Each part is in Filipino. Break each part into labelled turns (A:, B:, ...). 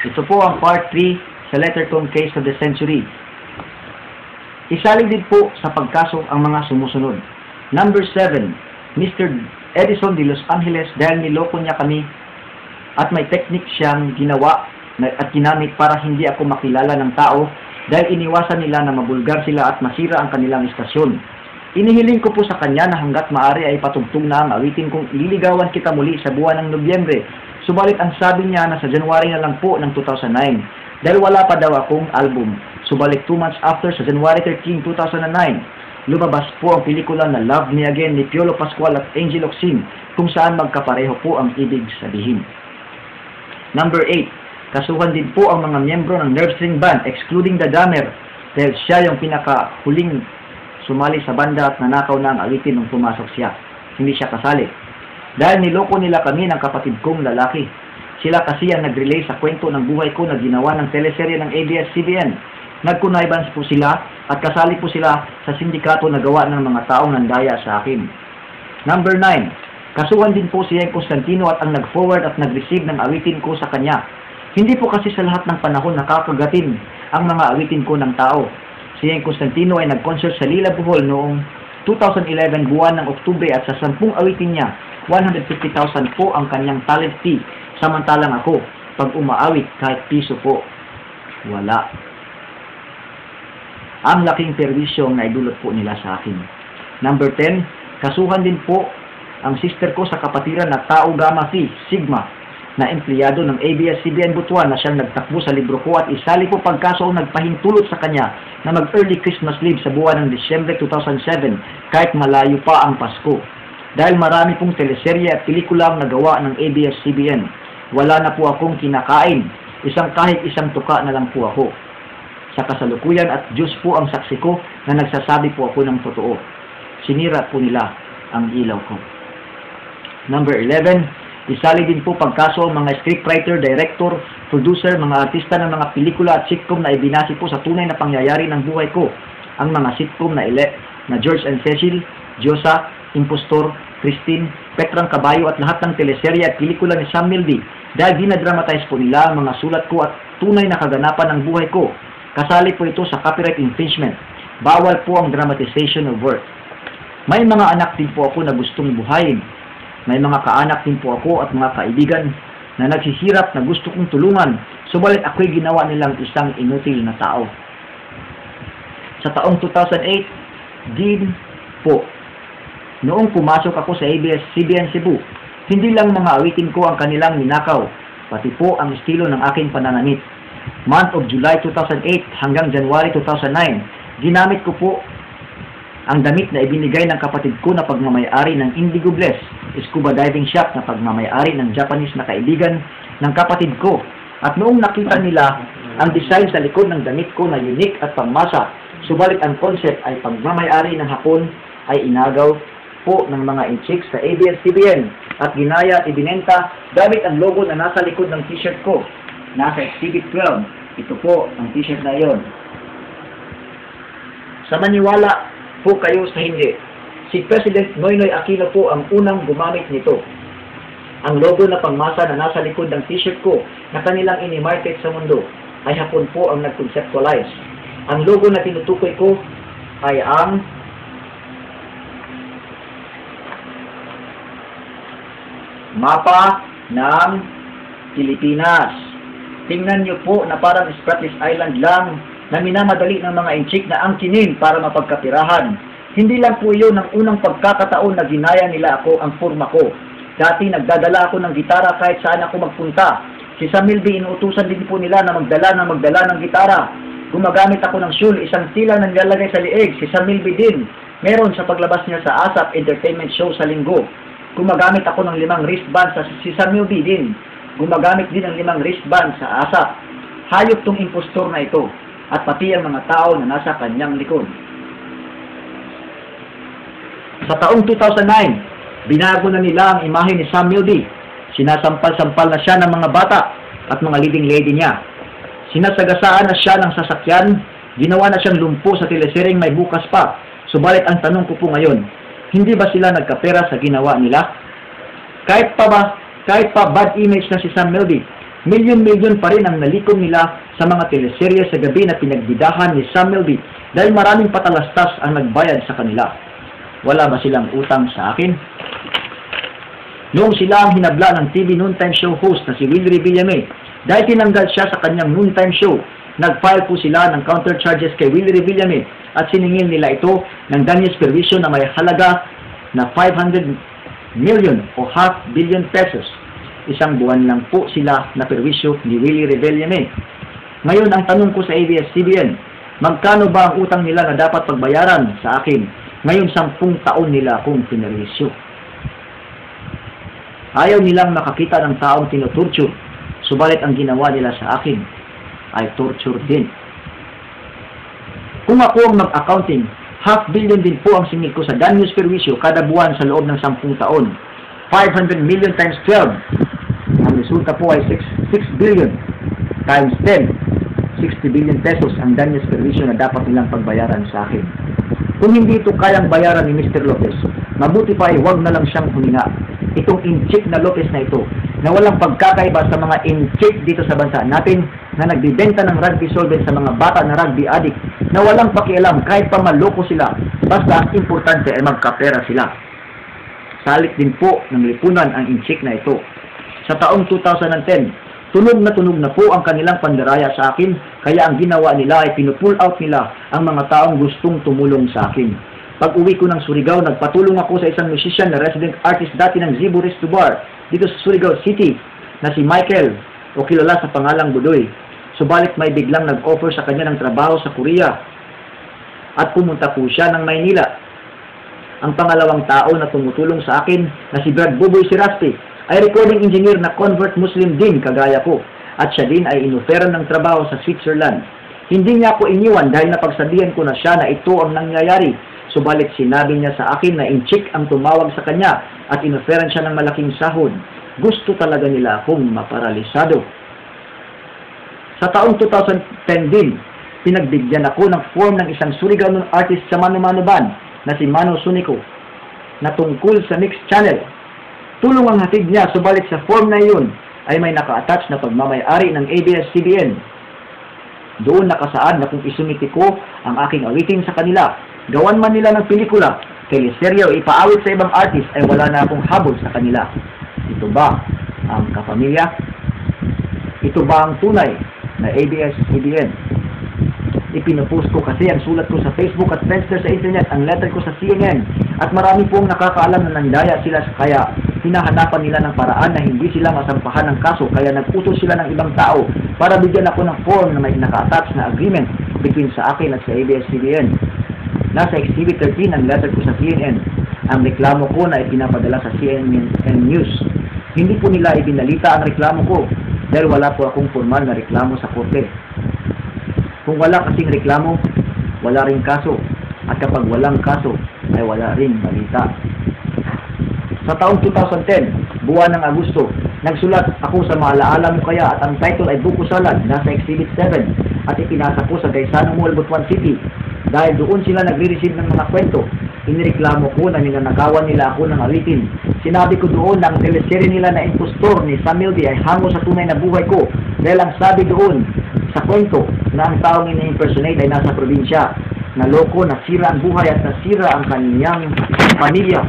A: Ito po ang part 3 sa letter tone case of the century. Isali din po sa pagkaso ang mga sumusunod. Number 7, Mr. Edison de Los Angeles dahil niloko niya kami at may technique siyang ginawa na- at ginamit para hindi ako makilala ng tao dahil iniwasan nila na mabulgar sila at masira ang kanilang istasyon. Inihiling ko po sa kanya na hanggat maaari ay patugtog na ang awitin kong liligawan kita muli sa buwan ng Nobyembre. Subalit ang sabi niya na sa January na lang po ng 2009 dahil wala pa daw akong album. Subalit 2 months after sa January 13, 2009, lumabas po ang pelikula na Love Me Again ni Piolo Pascual at Angel Oxin kung saan magkapareho po ang ibig sabihin. Number 8, kasuhan din po ang mga miyembro ng Nerve String Band excluding the drummer dahil siya yung pinakahuling sumali sa banda at nanakaw na ang awitin nung pumasok siya. Hindi siya kasali. Dahil niloko nila kami ng kapatid kong lalaki. Sila kasi ang nag-relay sa kwento ng buhay ko na ginawa ng teleserye ng ABS-CBN. Nagkunaybans po sila at kasali po sila sa sindikato na gawa ng mga taong nandaya sa akin. Number 9. Kasuhan din po si Ian Constantino at ang nag-forward at nag-receive ng awitin ko sa kanya. Hindi po kasi sa lahat ng panahon nakakagatin ang mga awitin ko ng tao. Si Ian Constantino ay nag-concert sa Lila Bohol noong 2011 buwan ng Oktubre at sa 10 awitin niya, 150,000 po ang kanyang talent fee. Samantalang ako, pag umaawit kahit piso po, wala. Ang laking perwisyo na idulot po nila sa akin. Number 10, kasuhan din po ang sister ko sa kapatiran na Tao Gamma Phi, Sigma, na empleyado ng ABS-CBN Butuan na siyang nagtakbo sa libro ko at isali po pagkaso ang nagpahintulot sa kanya na mag-early Christmas leave sa buwan ng Disyembre 2007 kahit malayo pa ang Pasko. Dahil marami pong teleserye at pelikula ang nagawa ng ABS-CBN, wala na po akong kinakain. Isang kahit isang tuka na lang po ako. Sa kasalukuyan at Diyos po ang saksi ko na nagsasabi po ako ng totoo. Sinira po nila ang ilaw ko. Number 11, isali din po pagkaso ang mga scriptwriter, director, producer, mga artista ng mga pelikula at sitcom na ibinasi po sa tunay na pangyayari ng buhay ko. Ang mga sitcom na ile na George and Cecil, Diyosa, Impostor, Christine, Petrang Kabayo at lahat ng teleserye at pelikula ni Sam Milby dahil dinadramatize po nila ang mga sulat ko at tunay na kaganapan ng buhay ko. Kasali po ito sa copyright infringement. Bawal po ang dramatization of work. May mga anak din po ako na gustong buhayin. May mga kaanak din po ako at mga kaibigan na nagsisirap na gusto kong tulungan, subalit ako'y ginawa nilang isang inutil na tao. Sa taong 2008, din po, noong pumasok ako sa ABS-CBN Cebu, hindi lang mga awitin ko ang kanilang ninakaw, pati po ang estilo ng aking pananamit. Month of July 2008 hanggang January 2009, ginamit ko po ang damit na ibinigay ng kapatid ko na pagmamayari ng Indigo Bless, scuba diving shop na pagmamayari ng Japanese na kaibigan ng kapatid ko. At noong nakita nila ang design sa likod ng damit ko na unique at pangmasa, subalit ang concept ay pagmamayari ng Hapon ay inagaw po ng mga inchik sa ABS-CBN at ginaya at ibinenta gamit ang logo na nasa likod ng t-shirt ko. Nasa Exhibit 12. Ito po ang t-shirt na yon. Sa maniwala po kayo sa hindi. Si President Noynoy Aquino po ang unang gumamit nito. Ang logo na pangmasa na nasa likod ng t-shirt ko na kanilang inimarket sa mundo ay hapon po ang nag-conceptualize. Ang logo na tinutukoy ko ay ang mapa ng Pilipinas. Tingnan niyo po na parang Spratlys Island lang na minamadali ng mga inchik na angkinin para mapagkapirahan. Hindi lang po iyon ang unang pagkakataon na ginaya nila ako ang forma ko. Dati nagdadala ako ng gitara kahit saan ako magpunta. Si Samilby inuutusan din po nila na magdala ng magdala ng gitara. Gumagamit ako ng shul, isang tila na nilalagay sa liig. Si Samilby din. Meron sa paglabas niya sa ASAP Entertainment Show sa linggo. Gumagamit ako ng limang wristband sa si Samilby din. Gumagamit din ng limang wristband sa ASAP. Hayop tong impostor na ito at pati ang mga tao na nasa kanyang likod. Sa taong 2009, binago na nila ang imahe ni Sam Milby. Sinasampal-sampal na siya ng mga bata at mga leading lady niya. Sinasagasaan na siya ng sasakyan, ginawa na siyang lumpo sa telesereng may bukas pa. Subalit ang tanong ko po ngayon, hindi ba sila nagkapera sa ginawa nila? Kahit pa ba, kahit pa bad image na si Sam Milby, Milyon-milyon pa rin ang nalikom nila sa mga teleserye sa gabi na pinagbidahan ni Sam Milby dahil maraming patalastas ang nagbayad sa kanila. Wala ba silang utang sa akin? Noong sila ang hinabla ng TV noontime show host na si Willie Villame, dahil tinanggal siya sa kanyang noontime show, nag-file po sila ng counter charges kay Willie Villame at siningil nila ito ng danyos perwisyo na may halaga na 500 million o half billion pesos. Isang buwan lang po sila na perwisyo ni Willie Revillame. Ngayon, ang tanong ko sa ABS-CBN, magkano ba ang utang nila na dapat pagbayaran sa akin? Ngayon, sampung taon nila akong pinerwisyo. Ayaw nilang makakita ng taong tinutorture, subalit ang ginawa nila sa akin ay torture din. Kung ako ang mag-accounting, half billion din po ang singil ko sa Daniels Perwisyo kada buwan sa loob ng 10 taon. 500 million times 12. Ang resulta po ay 6, 6 billion times 10. 60 billion pesos ang Daniels Perwisyo na dapat nilang pagbayaran sa akin. Kung hindi ito kayang bayaran ni Mr. Lopez, mabuti pa ay huwag na lang siyang huminga itong inchik na Lopez na ito na walang pagkakaiba sa mga inchik dito sa bansa natin na nagbibenta ng rugby solvent sa mga bata na rugby addict na walang pakialam kahit pa maloko sila basta ang importante ay magkapera sila. Salik din po ng lipunan ang inchik na ito. Sa taong 2010, tunog na tunog na po ang kanilang pandaraya sa akin kaya ang ginawa nila ay pinupull out nila ang mga taong gustong tumulong sa akin. Pag uwi ko ng Surigao, nagpatulong ako sa isang musician na resident artist dati ng Zibo Resto Bar dito sa Surigao City na si Michael o kilala sa pangalang Budoy. Subalit may biglang nag-offer sa kanya ng trabaho sa Korea at pumunta po siya ng Maynila. Ang pangalawang tao na tumutulong sa akin na si Brad Buboy Sirasti ay recording engineer na convert Muslim din kagaya ko at siya din ay inuferan ng trabaho sa Switzerland. Hindi niya ako iniwan dahil napagsabihan ko na siya na ito ang nangyayari Subalit sinabi niya sa akin na inchik ang tumawag sa kanya at inoferan siya ng malaking sahod. Gusto talaga nila akong maparalisado. Sa taong 2010 din, pinagbigyan ako ng form ng isang Suriganon artist sa Mano Mano Band na si Mano Sunico na tungkol sa Mix Channel. Tulong ang hatid niya, subalit sa form na iyon ay may naka-attach na pagmamayari ng ABS-CBN. Doon nakasaad na kung isumiti ko ang aking awitin sa kanila gawan man nila ng pelikula, teleserye o ipaawit sa ibang artist ay wala na akong habol sa kanila. Ito ba ang kapamilya? Ito ba ang tunay na ABS-CBN? Ipinupost ko kasi ang sulat ko sa Facebook at Friendster sa internet, ang letter ko sa CNN, at marami pong nakakaalam na nandaya sila kaya hinahanapan nila ng paraan na hindi sila masampahan ng kaso kaya nag-utos sila ng ibang tao para bigyan ako ng form na may naka-attach na agreement between sa akin at sa ABS-CBN. Nasa Exhibit 13 ang letter ko sa CNN. Ang reklamo ko na ipinapadala sa CNN News. Hindi po nila ibinalita ang reklamo ko dahil wala po akong formal na reklamo sa korte. Kung wala kasing reklamo, wala ring kaso. At kapag walang kaso, ay wala ring balita. Sa taong 2010, buwan ng Agosto, nagsulat ako sa Maalaala mo kaya at ang title ay Buko Salad, nasa Exhibit 7 at ipinasa ko sa Gaisano Mall, Butuan City dahil doon sila nagre-receive ng mga kwento. Inireklamo ko na ninanakawan nila ako ng awitin. Sinabi ko doon na ang teleserye nila na impostor ni Samildi ay hango sa tunay na buhay ko. Dahil ang sabi doon sa kwento na ang taong ini-impersonate ay nasa probinsya. Naloko, nasira ang buhay at nasira ang kanyang pamilya.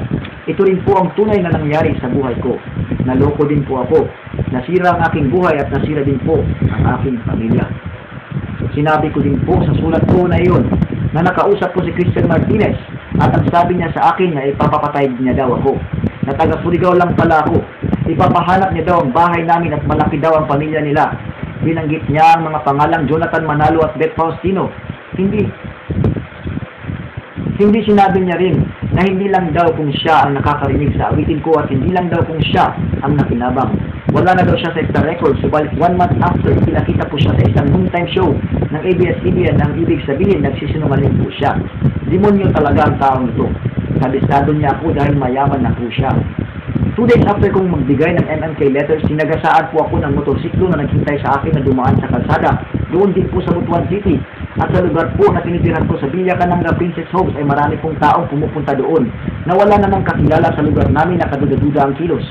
A: Ito rin po ang tunay na nangyari sa buhay ko. Naloko din po ako. Nasira ang aking buhay at nasira din po ang aking pamilya. Sinabi ko din po sa sulat ko na iyon na nakausap ko si Christian Martinez at ang sabi niya sa akin na ipapapatay niya daw ako. Na taga Surigao lang pala ako. Ipapahanap niya daw ang bahay namin at malaki daw ang pamilya nila. Binanggit niya ang mga pangalang Jonathan Manalo at Beth Faustino. Hindi. Hindi sinabi niya rin na hindi lang daw kung siya ang nakakarinig sa awitin ko at hindi lang daw kung siya ang nakinabang. Wala na daw siya sa extra record, subalit one month after, pinakita po siya sa isang noontime show ng ABS-CBN na ang ibig sabihin, nagsisinungaling po siya. Demonyo talaga ang taong ito. Kabisado niya ako dahil mayaman na po siya. Two days after kong magbigay ng MMK letters, sinagasaan po ako ng motorsiklo na naghintay sa akin na dumaan sa kalsada. Doon din po sa Butuan City. At sa lugar po na tinitirahan ko sa Villa Cananga Princess Homes ay marami pong taong pumupunta doon na wala namang kakilala sa lugar namin na kaduda-duda ang kilos.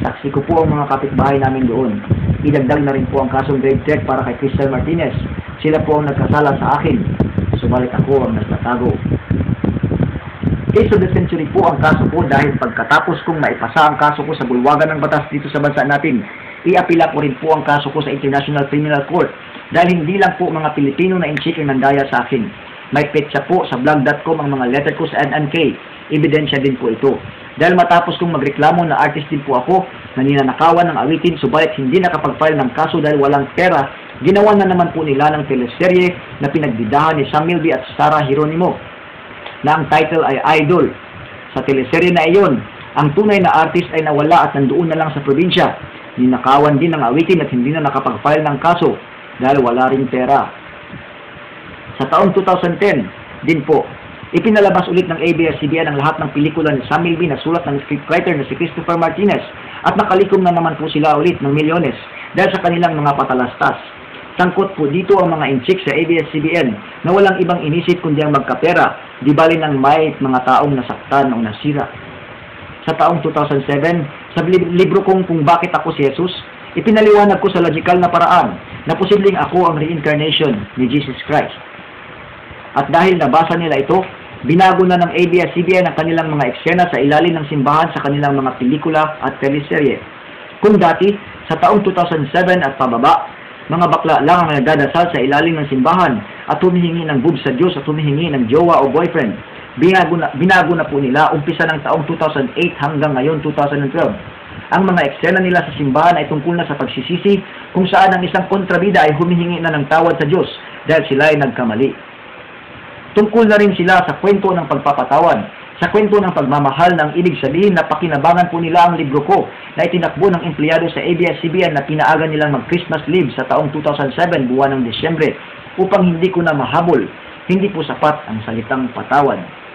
A: Saksi ko po ang mga kapitbahay namin doon. Idagdag na rin po ang kasong grave theft para kay Crystal Martinez. Sila po ang nagkasala sa akin. Subalit ako ang nagtatago. Case of the century po ang kaso ko dahil pagkatapos kong maipasa ang kaso ko sa bulwagan ng batas dito sa bansa natin, iapila ko rin po ang kaso ko sa International Criminal Court dahil hindi lang po mga Pilipino na inchik ang nandaya sa akin. May petsa po sa blog.com ang mga letter ko sa NNK. Ebidensya din po ito. Dahil matapos kong magreklamo na artist din po ako na ninanakawan ng awitin subalit hindi nakapag-file ng kaso dahil walang pera, ginawa na naman po nila ng teleserye na pinagbidahan ni Sam Milby at Sarah Hieronimo na ang title ay Idol. Sa teleserye na iyon, ang tunay na artist ay nawala at nandoon na lang sa probinsya. Ninakawan din ng awitin at hindi na nakapag-file ng kaso dahil wala ring pera. Sa taong 2010, din po, ipinalabas ulit ng ABS-CBN ang lahat ng pelikula ni Sam Milby na sulat ng scriptwriter na si Christopher Martinez at nakalikom na naman po sila ulit ng milyones dahil sa kanilang mga patalastas. Sangkot po dito ang mga inchik sa ABS-CBN na walang ibang inisip kundi ang magkapera, di bali ng may mga taong nasaktan o nasira. Sa taong 2007, sa li- libro kong Kung Bakit Ako si Jesus, ipinaliwanag ko sa logical na paraan na posibleng ako ang reincarnation ni Jesus Christ. At dahil nabasa nila ito, binago na ng ABS-CBN ang kanilang mga eksena sa ilalim ng simbahan sa kanilang mga pelikula at teleserye. Kung dati, sa taong 2007 at pababa, mga bakla lang ang nagdadasal sa ilalim ng simbahan at humihingi ng boob sa Diyos at humihingi ng jowa o boyfriend. Binago na, binago na po nila umpisa ng taong 2008 hanggang ngayon 2012. Ang mga eksena nila sa simbahan ay tungkol na sa pagsisisi kung saan ang isang kontrabida ay humihingi na ng tawad sa Diyos dahil sila ay nagkamali. Tungkol na rin sila sa kwento ng pagpapatawad, sa kwento ng pagmamahal ng ibig sabihin na pakinabangan po nila ang libro ko na itinakbo ng empleyado sa ABS-CBN na pinaaga nilang mag-Christmas leave sa taong 2007 buwan ng Desyembre upang hindi ko na mahabol, hindi po sapat ang salitang patawad.